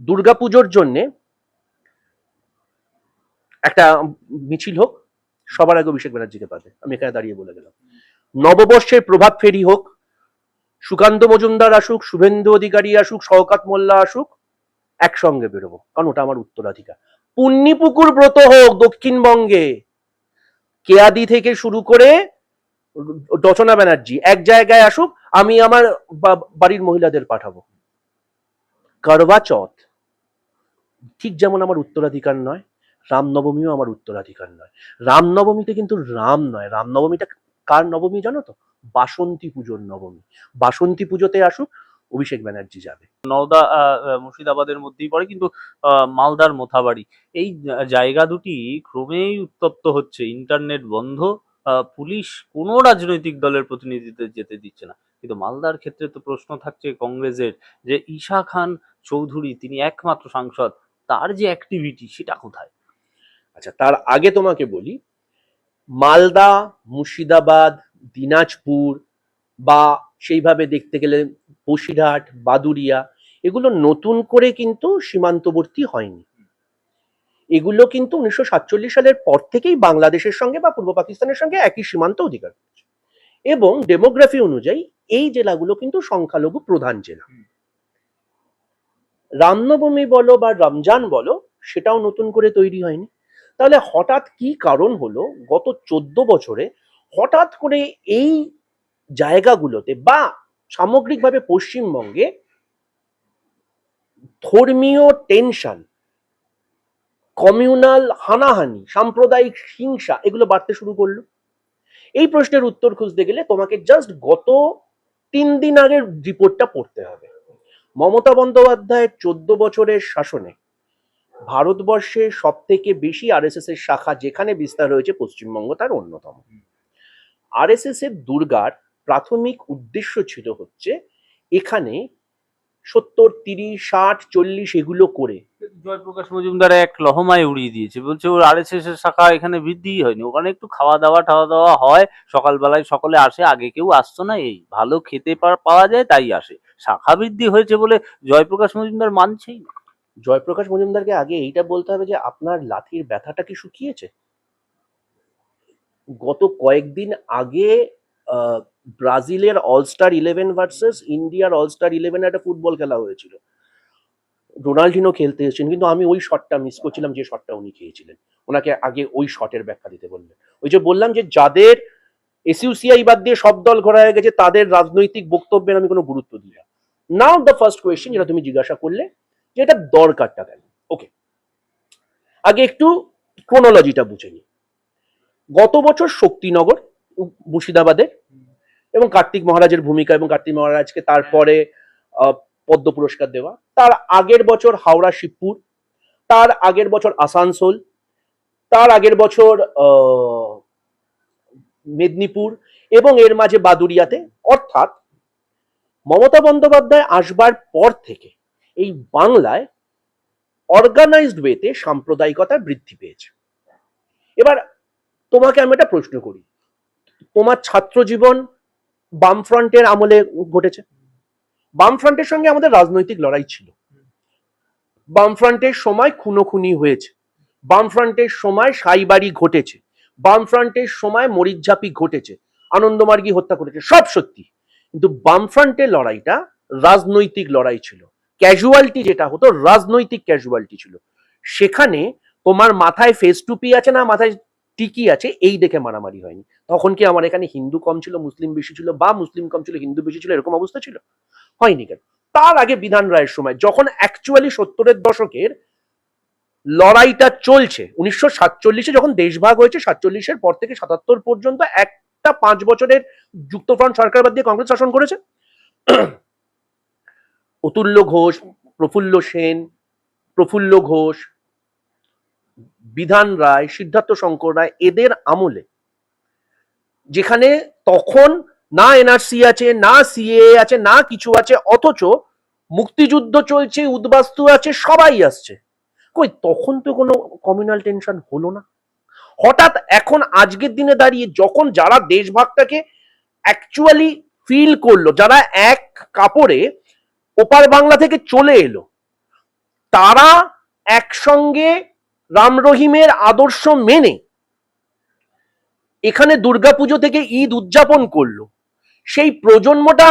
দুর্গাপুজোর জন্যে একটা মিছিল হোক, সবার আগে অভিষেক ব্যানার্জিকে পাবে। আমি এখানে দাঁড়িয়ে বলে গেলাম। নববর্ষের প্রভাব ফেরি হোক, সুকান্ত মজুমদার আসুক, শুভেন্দু অধিকারী আসুক, শওকাত মোল্লা আসুক, একসঙ্গে বেরোবো। কারণ ওটা আমার উত্তরাধিকার। পুণ্যিপুকুর ব্রত হোক দক্ষিণবঙ্গে। কেয়াদি থেকে শুরু করে রচনা ব্যানার্জি, এক জায়গায় আসুক, আমি আমার বাড়ির মহিলাদের পাঠাবো। করবা চৌথ ঠিক যেমন আমার উত্তরাধিকার নয়, রামনবমীও আমার উত্তরাধিকার নয়। রামনবমীতে কিন্তু রাম নয়। রামনবমীটা কার নবমী জানো তো? বাসন্তী পুজোর নবমী। বাসন্তী পুজোতে আসুক, অভিষেক ব্যানার্জি যাবে। নওদা মুর্শিদাবাদের মধ্যেই পড়ে, কিন্তু মালদার মোথাবাড়ি। এই জায়গা দুটি ক্রমেই উত্তপ্ত হচ্ছে। ইন্টারনেট বন্ধ পুলিশ কোনো রাজনৈতিক দলের প্রতিনিধিদের যেতে দিচ্ছে না। কিন্তু মালদার ক্ষেত্রে তো প্রশ্ন থাকছে কংগ্রেসের যে ঈশা খান চৌধুরী, তিনি একমাত্র সাংসদ তার যে অ্যাক্টিভিটি সেটা কোথায়? আচ্ছা তার আগে তোমাকে বলি মালদা মুর্শিদাবাদ দিনাজপুর বা সেইভাবে দেখতে গেলে বসিরহাট বাদুরিয়া এগুলো নতুন করে কিন্তু সীমান্তবর্তী হয়নি। এগুলো কিন্তু উনিশশো সাতচল্লিশ সালের পর থেকেই বাংলাদেশের সঙ্গে বা পূর্ব পাকিস্তানের সঙ্গে একই সীমান্ত অধিকার করছে। এবং ডেমোগ্রাফি অনুযায়ী এই জেলাগুলো কিন্তু সংখ্যালঘু প্রধান জেলা। রামনবমী বলো বা রমজান বলো, সেটাও নতুন করে তৈরি হয়নি। তাহলে হঠাৎ কি কারণ হলো? গত চোদ্দ বছরে হঠাৎ করে এই জায়গাগুলোতে বা সামগ্রিকভাবে পশ্চিমবঙ্গে ধর্মীয় টেনশন কমিউনাল হানাহানি, সাম্প্রদায়িক হিংসা এগুলো বাড়তে শুরু করল। এই প্রশ্নের উত্তর খুঁজতে গেলে তোমাকে জাস্ট গত তিন দিন আগের রিপোর্টটা পড়তে হবে। মমতা বন্দ্যোপাধ্যায়ের চোদ্দ বছরের শাসনে ভারতবর্ষে সব থেকে বেশি আরএসএস এর শাখা যেখানে বিস্তার হয়েছে পশ্চিমবঙ্গ তার অন্যতম। আরএসএস এর দুর্গার প্রাথমিক উদ্দেশ্য ছিল হচ্ছে এখানে সত্তর, তিরিশ, ষাট, চল্লিশ এগুলো করে জয়প্রকাশ মজুমদার এক লহমায় উড়িয়ে দিয়েছে। বলছে ওর আরএসএস এর শাখা এখানে বৃদ্ধিই হয়নি। ওখানে একটু খাওয়া দাওয়া টাওয়া দাওয়া হয়, সকালবেলায় সকলে আসে, আগে কেউ আসতো না, এই ভালো খেতে পাওয়া যায়, তাই আসে। শাখা বৃদ্ধি হয়েছে বলে জয়প্রকাশ মজুমদার মানছেই না। জয়প্রকাশ মজুমদারকে আগে এইটা বলতে হবে যে আপনার লাথির ব্যথাটা কি শুকিয়েছে? গত কয়েকদিন আগে ব্রাজিলের অলস্টার ইলেভেন ভার্সেস ইন্ডিয়ার অলস্টার ইলেভেন একটা ফুটবল খেলা হয়েছিল। রোনাল্ডিনো খেলতে এসেছেন, কিন্তু আমি ওই শটটা মিস করছিলাম, যে শটটা উনি খেয়েছিলেন। ওনাকে আগে ওই শটের ব্যাখ্যা দিতে বললেন। ওই যে বললাম যে যাদের এসইউসিআই বাদ দিয়ে সব দল ঘোরা হয়ে গেছে, তাদের রাজনৈতিক বক্তব্যের আমি কোনো গুরুত্ব দিই না। নাও দ্য ফার্স্ট কোয়েশ্চেন যেটা তুমি জিজ্ঞাসা করলে, যে এটা দরকারটা কেন? ওকে আগে একটু ক্রোনোলজিটা বুঝে নিই। গত বছর শক্তিনগর, মুর্শিদাবাদের এবং কার্তিক মহারাজের ভূমিকা এবং কার্তিক মহারাজকে তারপরে পদ্ম পুরস্কার দেওয়া। তার আগের বছর হাওড়া, শিবপুর, তার আগের বছর আসানসোল, তার আগের বছর মেদিনীপুর এবং এর মাঝে বাদুরিয়াতে অর্থাৎ মমতা বন্দ্যোপাধ্যায় আসবার পর থেকে এই বাংলায় অর্গানাইজড ওয়েতে সাম্প্রদায়িকতা বৃদ্ধি পেয়েছে। এবার তোমাকে আমি একটা প্রশ্ন করি, তোমার ছাত্র জীবন বামফ্রন্টের আমলে ঘটেছে? বামফ্রন্টের সঙ্গে আমাদের রাজনৈতিক লড়াই ছিল। বামফ্রন্টের সময় খুনোখুনি হয়েছে। বামফ্রন্টের সময় সাইবাড়ি ঘটেছে। বামফ্রন্টের সময় মরিচঝাপি ঘটেছে। আনন্দমার্গী হত্যা করেছে। সব সত্যি। কিন্তু বামফ্রন্টের লড়াইটা রাজনৈতিক লড়াই ছিল। ক্যাজুয়ালিটি যেটা হতো, রাজনৈতিক ক্যাজুয়ালিটি ছিল। সেখানে তোমার মাথায় ফেস টুপি আছে না, মাথায় টিকি আছে, এই দেখে মারামারি হয়নি। তখন কি আমার এখানে হিন্দু কম ছিল, মুসলিম বেশি ছিল, বা মুসলিম কম ছিল, হিন্দু বেশি ছিল, এরকম অবস্থা ছিল? হয়নি কেন? তার আগে বিধান রায়ের সময়, যখন অ্যাকচুয়ালি সত্তরের দশকের লড়াইটা চলছে, উনিশশো সাতচল্লিশে যখন দেশভাগ হয়েছে, সাতচল্লিশের পর থেকে সাতাত্তর পর্যন্ত একটা পাঁচ বছরের যুক্তফ্রন্ট সরকার বাদ দিয়ে কংগ্রেস শাসন করেছে। অতুল্য ঘোষ, প্রফুল্ল সেন, প্রফুল্ল ঘোষ, বিধান রায়, সিদ্ধার্থ শঙ্কর রায়, এদের আমলে যেখানে তখন না এনআরসি আছে, না সিএ আছে, না কিছু আছে, অথচ মুক্তিযুদ্ধ চলছে, উদ্বাস্তু আছে, সবাই আসছে। কই, তখন তো কোনো কমিউনাল টেনশন হলো না। হঠাৎ এখন আজকের দিনে দাঁড়িয়ে যখন যারা দেশভাগটাকে অ্যাকচুয়ালি ফিল করল, যারা এক কাপড়ে ওপার বাংলা থেকে চলে এলো, তারা একসঙ্গে রাম রহিমের আদর্শ মেনে এখানে দুর্গাপুজো থেকে ঈদ উদযাপন করল। সেই প্রজন্মটা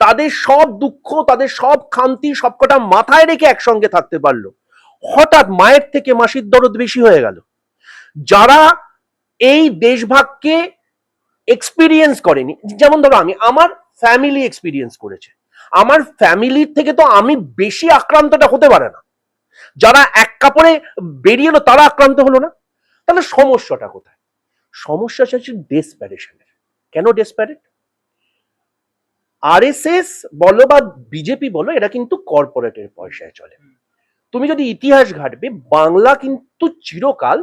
তাদের সব দুঃখ, তাদের সব খান্তি সবকটা মাথায় রেখে একসঙ্গে থাকতে পারল। হঠাৎ মায়ের থেকে মাসির দরদ বেশি হয়ে গেল। যারা এই দেশভাগকে এক্সপিরিয়েন্স করেনি, যেমন ধরো আমি, আমার ফ্যামিলি এক্সপিরিয়েন্স করেছে। আমার ফ্যামিলির থেকে তো আমি বেশি আক্রান্তটা হতে পারে না। যারা এক কাপড়ে বেরিয়ে এলো, তারা আক্রান্ত হলো না। তাহলে সমস্যাটা কোথায়? সমস্যাটা হচ্ছে ডেসপ্যারেশনের কেন ডেসপ্যারেট আরএসএস বলো বা বিজেপি বলো, এরা কিন্তু কর্পোরেটের পয়সায় চলে। তুমি যদি ইতিহাস ঘাটবে, বাংলা কিন্তু চিরকাল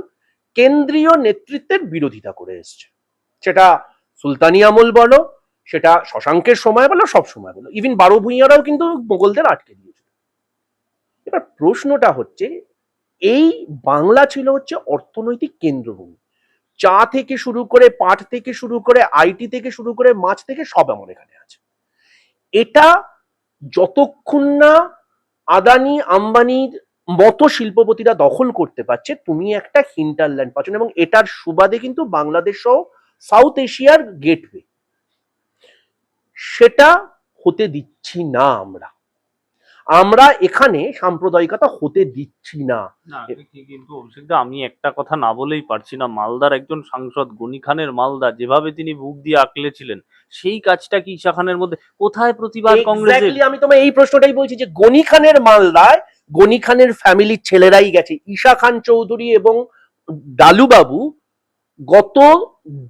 কেন্দ্রীয় নেতৃত্বের বিরোধিতা করে এসছে। সেটা সুলতানি আমল বলো, সেটা শশাঙ্কের সময় বলো, সব সময় বলো। ইভিন বারো ভূঁইয়ারাও কিন্তু মোগলদের আটকে দিয়েছিল। এবার প্রশ্নটা হচ্ছে, এই বাংলা ছিল হচ্ছে অর্থনৈতিক কেন্দ্রভূমি। চা থেকে শুরু করে পাট থেকে শুরু করে আইটি থেকে শুরু করে মাছ থেকে সব আমার এখানে আছে। এটা যতক্ষণ না আদানি, আম্বানির মতো শিল্পপতিরা দখল করতে পারছে, তুমি একটা হিন্টারল্যান্ড পাচ্ছ এবং এটার সুবাদে কিন্তু বাংলাদেশ সহ সাউথ এশিয়ার গেটওয়ে সেটা হতে দিচ্ছি না আমরা। আমরা এখানে সাম্প্রদায়িকতা হতে দিচ্ছি না। কিন্তু অভিষেকদা আমি একটা কথা না বলেই পারছি না। মালদার একজন সাংসদ গনি খানের মালদা যেভাবে তিনি বুক দিয়ে আঁকলেছিলেন সেই কাজটা কি ঈশা খানের মধ্যে কোথায় প্রতিবাদ কংগ্রেসের? আমি তোমায় এই প্রশ্নটাই বলছি যে গনি খানের মালদায় গনি খানের ফ্যামিলির ছেলেরাই গেছে। ঈশা খান চৌধুরী এবং ডালুবাবু গত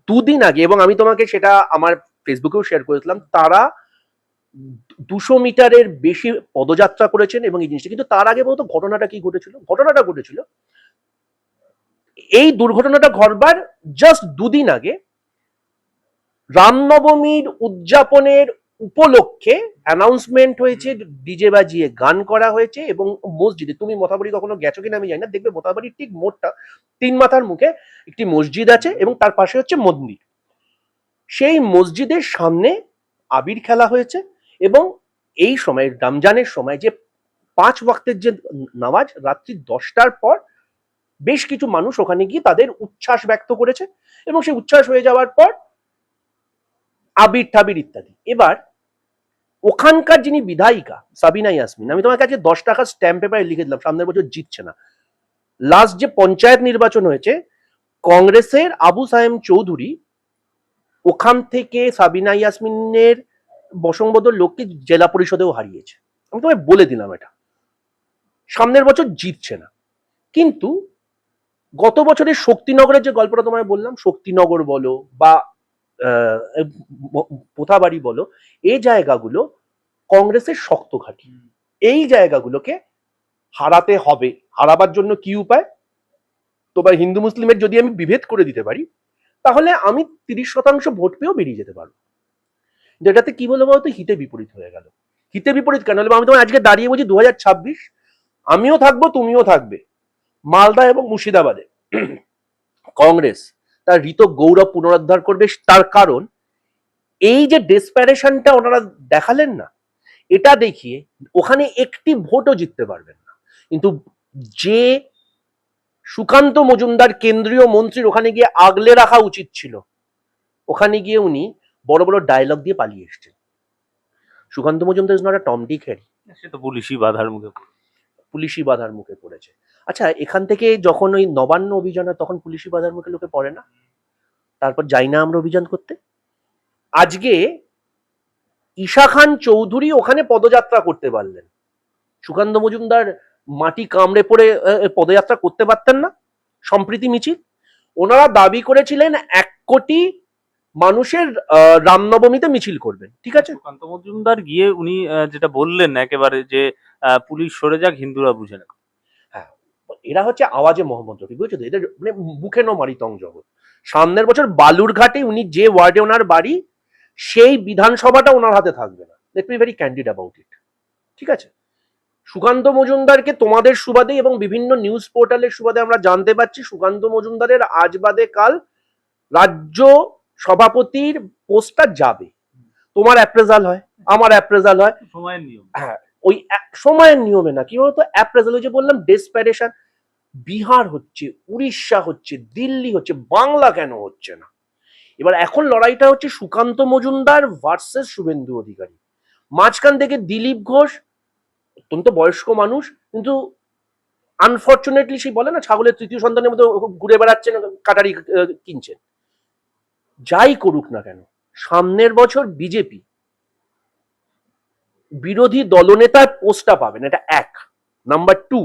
দুদিন আগে এবং আমি তোমাকে সেটা আমার ফেসবুকেও শেয়ার করেছিলাম তারা দুশো মিটারের বেশি পদযাত্রা করেছেন এবং এই জিনিসটা। কিন্তু তার আগে বলতো ঘটনাটা কি ঘটেছিল? ঘটনাটা ঘটেছিল, এই দুর্ঘটনাটা ঘটবার জাস্ট দুদিন আগে রামনবমীর উদযাপনের উপলক্ষে অ্যানাউন্সমেন্ট হয়েছে ডিজে বাজিয়ে গান করা হয়েছে এবং মসজিদে, তুমি মথাবাড়ি কখনো গেছো কিনা আমি জানি না, দেখবে মথাবাড়ির ঠিক মোড়টা, তিন মাথার মুখে একটি মসজিদ আছে এবং তার পাশে হচ্ছে মন্দির। সেই মসজিদের সামনে আবির খেলা হয়েছে এবং এই সময়, রমজানের সময় যে পাঁচ ওয়াক্তের যে নামাজ, রাত্রি দশটার পর বেশ কিছু মানুষ ওখানে গিয়ে তাদের উচ্ছ্বাস ব্যক্ত করেছে এবং সেই উচ্ছ্বাস হয়ে যাওয়ার পর আবির টাবির ইত্যাদি। এবার ওখানকার যিনি বিধায়িকা, সাবিনা ইয়াসমিন, আমি তোমার কাছে দশ টাকা স্ট্যাম্প পেপারে লিখে দিলাম, সামনের বছর জিতছে না। লাস্ট যে পঞ্চায়েত নির্বাচন হয়েছে, কংগ্রেসের আবু সাহেম চৌধুরী ওখান থেকে সাবিনা ইয়াসমিনের বসংবদর লোককে জেলা পরিষদেও হারিয়েছে। আমি তোমায় বলে দিলাম এটা। সামনের বছর জিতছে না। কিন্তু গত বছরের শক্তিনগরের যে গল্পটা তোমায় বললাম শক্তিনগর বলো বা পোথাবাড়ি বলো এই জায়গাগুলো কংগ্রেসের শক্ত ঘাঁটি। এই জায়গাগুলোকে হারাতে হবে। হারাবার জন্য কি উপায়? তোমার হিন্দু মুসলিমের যদি আমি বিভেদ করে দিতে পারি তাহলে আমি তিরিশ শতাংশ ভোট পেয়েও বেরিয়ে যেতে পারব। যেটাতে কি বলব বলতো? হিতে বিপরীত হয়ে গেল। হিতে বিপরীত কেন? হলে আমি তোমার আজকে দাঁড়িয়ে বলছি দু আমিও থাকব, তুমিও থাকবে। মালদা এবং মুর্শিদাবাদে। কংগ্রেস, তার ঋত গৌরব পুনরুদ্ধার করবে। তার কারণ, এই যে ডেসপ্যারেশনটা ওনারা দেখালেন না, এটা দেখিয়ে ওখানে একটি ভোটও জিততে পারবেন না। কিন্তু যে সুকান্ত মজুমদার কেন্দ্রীয় মন্ত্রীর ওখানে গিয়ে আগলে রাখা উচিত ছিল, ওখানে গিয়ে উনি বড় বড় ডায়লগ দিয়ে পালিয়ে এসছেন Sukanta Majumdar is not Tom Dick Harry সে তো পুলিশই বাধার মুখে। পুলিশি বাধার মুখে পড়েছে। আচ্ছা এখান থেকে যখন ওই নবান্ন অভিযান হয় তখন পুলিশি বাধার মুখে লোকে পড়ে না? তারপর যাই না আমরা অভিযান করতে? আজকে ঈশা খান চৌধুরী ওখানে পদযাত্রা করতে পারলেন। সুকান্ত মজুমদার মাটি কামড়ে পড়ে পদযাত্রা করতে পারতেন না? সম্প্রীতি মিছিল? ওনারা দাবি করেছিলেন এক কোটি মানুষের রামনবমীতে মিছিল করবেন ঠিক আছে? সুকান্ত মজুমদার গিয়ে উনি যেটা বললেন একেবারে যে পুলিশ সরে যাক হিন্দুরা বুঝে নেবে এরা হচ্ছে আওয়াজে মোহাম্মদ রফি বুঝছ তো? এদের মানে মুখে ন মারিতং জগৎ। সামনের বছর বালুরঘাটে উনি যে ওয়ার্ডে ওনার বাড়ি সেই বিধানসভাটা ওনার হাতে থাকবে না। Let me very candid about it ঠিক আছে? সুকান্ত মজুমদারকে তোমাদের সুবাদে এবং বিভিন্ন নিউজ পোর্টালের সুবাদে আমরা জানতে পারছি সুকান্ত মজুমদারের আজ বাদে কাল রাজ্য সভাপতির পোস্টটা যাবে। তোমার অ্যাপ্রেজাল হয় আমার অ্যাপ্রেজাল হয়। সময়ের নিয়ম। হ্যাঁ ওই এক সময়ের নিয়মে না কি বলতো? অ্যাপ্রেজাল ওই যে বললাম ডেসপ্যারেশন বিহার হচ্ছে উড়িষ্যা হচ্ছে দিল্লি হচ্ছে বাংলা কেন হচ্ছে না? এবার এখন লড়াইটা হচ্ছে সুকান্ত মজুমদার ভার্সেস শুভেন্দু অধিকারী। মাঝখান থেকে দিলীপ ঘোষ অত্যন্ত বয়স্ক মানুষ কিন্তু আনফর্চুনেটলি সেই বলে না ছাগলের তৃতীয় সন্তানের মতো ঘুরে বেড়াচ্ছেন কাটারি কিনছেন। যাই করুক না কেন, সামনের বছর বিজেপি বিরোধী দলনেতার পোস্টটা পাবেন, এটা এক। নাম্বার টু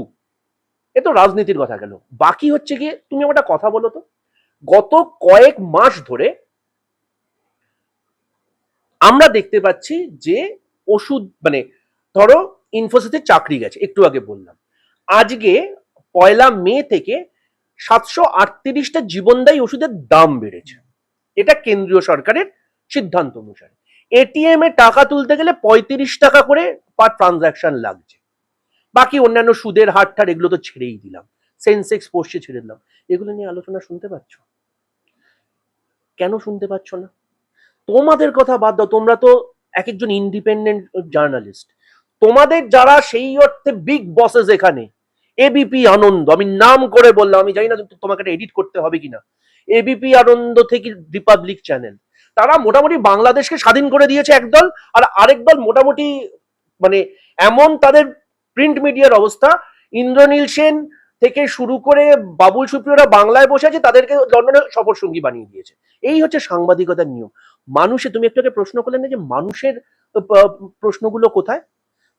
এ তো রাজনীতির কথা গেল। বাকি হচ্ছে গিয়ে, তুমি আমার কথা বলো তো, গত কয়েক মাস ধরে আমরা দেখতে পাচ্ছি যে ওষুধ মানে ধরো ইনফোসিসে চাকরি গেছে, একটু আগে বললাম। আজকে পয়লা মে থেকে সাতশো আটত্রিশটা জীবনদায়ী ওষুধের দাম বেড়েছে। এটা কেন্দ্রীয় সরকারের সিদ্ধান্ত অনুসারে। এটিএম এ টাকা তুলতে গেলে পঁয়ত্রিশ টাকা করে পার ট্রানজাকশন লাগছে। বাকি অন্যান্য সুদের হার ঠার এগুলো তো ছেড়েই দিলাম। সেন্সেক্স পড়ছে ছেড়ে দিলাম। এগুলো নিয়ে আলোচনা শুনতে পাচ্ছ? কেন শুনতে পাচ্ছ না? তোমাদের কথা বাদ দাও। তোমরা তো এক একজন ইন্ডিপেন্ডেন্ট জার্নালিস্ট তোমাদের যারা সেই অর্থে বিগ বসেস এখানে এবিপি আনন্দ, আমি নাম করে বললাম, আমি জানি না তোমাকে এডিট করতে হবে কিনা। এবিপি আনন্দ থেকে রিপাবলিক চ্যানেল তারা মোটামুটি বাংলাদেশকে স্বাধীন করে দিয়েছে একদল আর আরেক দল মোটামুটি মানে এমন তাদের প্রিন্ট মিডিয়ার অবস্থা। ইন্দ্রনীল সেন থেকে শুরু করে বাবুল সুপ্রিয়রা বাংলায় বসে আছে, তাদেরকে লন্ডনে সফর সঙ্গী বানিয়ে দিয়েছে। এই হচ্ছে সাংবাদিকতার নিয়ম। মানুষে, তুমি একটু প্রশ্ন করলে না যে মানুষের প্রশ্নগুলো কোথায়?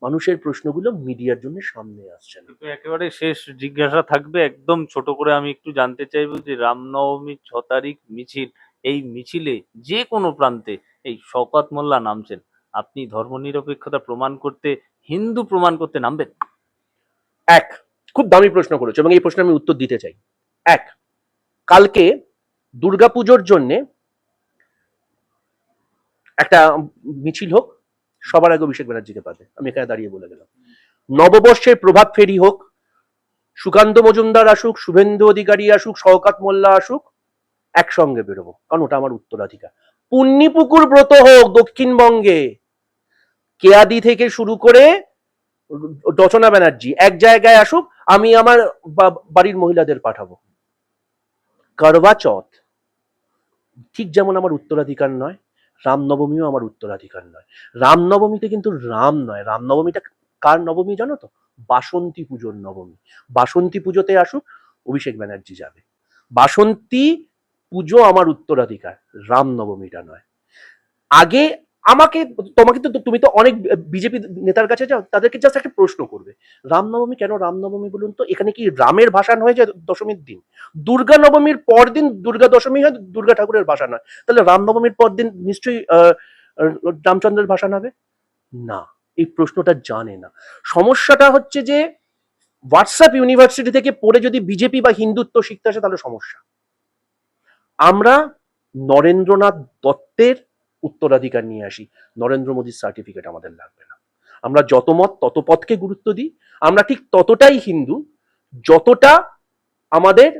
মানুষের প্রশ্নগুলো মিডিয়ার জন্য সামনে আসছে না। একেবারে শেষ জিজ্ঞাসা থাকবে একদম ছোট করে আমি একটু জানতে চাইব যে রামনবমীর ছ তারিখ মিছিল এই মিছিলে যে কোনো প্রান্তে এই শওকত মোল্লা নামছেন আপনি ধর্মনিরপেক্ষতা প্রমাণ করতে হিন্দু প্রমাণ করতে নামবেন? এক খুব দামি প্রশ্ন করেছ এবং এই প্রশ্নে আমি উত্তর দিতে চাই। এক কালকে দুর্গাপুজোর জন্যে একটা মিছিল হোক সবার আগে অভিষেক ব্যানার্জিকে পাবে। আমি এখানে দাঁড়িয়ে বলে গেলাম। নববর্ষের প্রভাব ফেরি হোক, সুকান্ত মজুমদার আসুক, শুভেন্দু অধিকারী আসুক, শওকাত মোল্লা আসুক, একসঙ্গে বেরোবো। কারণ ওটা আমার উত্তরাধিকার। পুণ্যিপুকুর ব্রত হোক দক্ষিণবঙ্গে। কেয়াদি থেকে শুরু করে রচনা ব্যানার্জি এক জায়গায় আসুক, আমি আমার বাড়ির মহিলাদের পাঠাবো। করবা চৌথ ঠিক যেমন আমার উত্তরাধিকার নয় রামনবমীও আমার উত্তরাধিকার নয়। রামনবমীতে কিন্তু রাম নয়। রামনবমীটা কার নবমী জানো তো? বাসন্তী পুজোর নবমী। বাসন্তী পুজোতে আসুক, অভিষেক ব্যানার্জি যাবে। বাসন্তী পুজো আমার উত্তরাধিকার, রামনবমীটা নয়। আগে আমাকে, তোমাকে তো, তুমি তো অনেক বিজেপি নেতার কাছে যাও, তাদেরকে জাস্ট একটা প্রশ্ন করবে। রামনবমী কেন রামনবমী বলুন তো? এখানে কি রামের ভাষান হয়ে যায় দশমীর দিন? দুর্গা নবমীর পর দিন দুর্গা দশমী হয়, দুর্গা ঠাকুরের ভাষান হয়। তাহলে রামনবমীর পর দিন নিশ্চয়ই রামচন্দ্রের ভাষান হবে? না, এই প্রশ্নটা জানে না। সমস্যাটা হচ্ছে যে হোয়াটসঅ্যাপ ইউনিভার্সিটি থেকে পড়ে যদি বিজেপি বা হিন্দুত্ব শিখতে আসে, তাহলে সমস্যা। আমরা নরেন্দ্রনাথ দত্তের উত্তরাধিকার নিয়ে আসি। নরেন্দ্র মোদীর সার্টিফিকেট আমাদের লাগবে না। আমরা যত মত, তত পথকে গুরুত্ব দিই। আমরা ঠিক ততটাই হিন্দু, যতটা আমাদের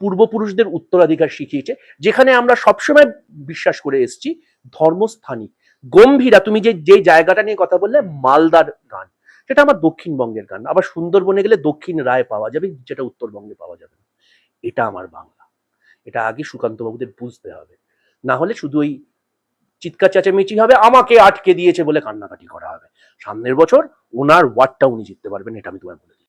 পূর্বপুরুষদের উত্তরাধিকার শিখিয়েছে, যেখানে আমরা সবসময় বিশ্বাস করে এসেছি ধর্মস্থানিক গম্ভীরা। তুমি যে যে জায়গাটা নিয়ে কথা বললে, মালদার গান, সেটা আমার দক্ষিণবঙ্গের গান। আবার সুন্দরবনে গেলে দক্ষিণ রায় পাওয়া যাবে, যেটা উত্তরবঙ্গে পাওয়া যাবে না। এটা আমার বাংলা। এটা আগে সুকান্তবাবুদের বুঝতে হবে। না হলে শুধু ওই চিৎকার চেঁচামেচি হবে, আমাকে আটকে দিয়েছে বলে কান্নাকাটি করা হবে। সামনের বছর ওনার ওয়ার্ডটা উনি জিততে পারবেন, এটা আমি তোমায় বলে